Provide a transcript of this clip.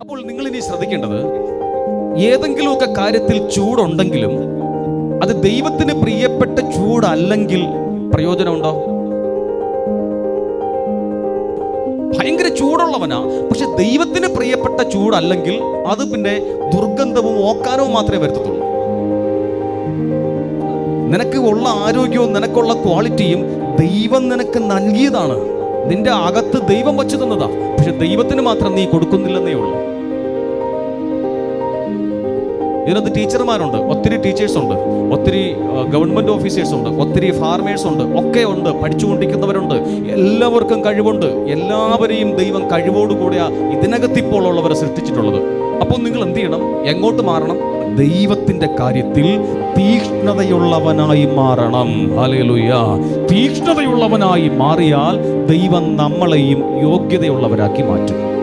അപ്പോൾ നിങ്ങൾ ഇനി ശ്രദ്ധിക്കേണ്ടത് ഏതെങ്കിലുമൊക്കെ കാര്യത്തിൽ ചൂടുണ്ടെങ്കിലും അത് ദൈവത്തിന് പ്രിയപ്പെട്ട ചൂടല്ലെങ്കിൽ പ്രയോജനമുണ്ടോ? ഭയങ്കര ചൂടുള്ളവനാ പക്ഷെ ദൈവത്തിന് പ്രിയപ്പെട്ട ചൂടല്ലെങ്കിൽ അത് പിന്നെ ദുർഗന്ധവും ഓക്കാനവും മാത്രമേ വരുത്തത്തുള്ളൂ. നിനക്ക് ഉള്ള ആരോഗ്യവും നിനക്കുള്ള ക്വാളിറ്റിയും ദൈവം നിനക്ക് നൽകിയതാണ്. നിന്റെ അകത്ത് ദൈവം വച്ചു തന്നതാ പക്ഷെ ദൈവത്തിന് മാത്രം നീ കൊടുക്കുന്നില്ലെന്നേ ഉള്ളൂ. ഇതിനകത്ത് ടീച്ചർമാരുണ്ട് ഒത്തിരി ടീച്ചേഴ്സ് ഉണ്ട് ഒത്തിരി ഗവൺമെന്റ് ഓഫീസേഴ്സ് ഉണ്ട് ഒത്തിരി ഫാർമേഴ്സ് ഉണ്ട് ഒക്കെ ഉണ്ട് പഠിച്ചുകൊണ്ടിരിക്കുന്നവരുണ്ട്. എല്ലാവർക്കും കഴിവുണ്ട്. എല്ലാവരെയും ദൈവം കഴിവോടുകൂടിയാ ഇതിനകത്ത് ഇപ്പോൾ ഉള്ളവരെ സൃഷ്ടിച്ചിട്ടുള്ളത്. അപ്പോൾ നിങ്ങൾ എന്ത് ചെയ്യണം? എങ്ങോട്ട് മാറണം? ദൈവത്തിന്റെ കാര്യത്തിൽ തീക്ഷ്ണതയുള്ളവനായി മാറണം. ഹല്ലേലൂയ. തീക്ഷ്ണതയുള്ളവനായി മാറിയാൽ ദൈവം നമ്മളെയും യോഗ്യതയുള്ളവരാക്കി മാറ്റും.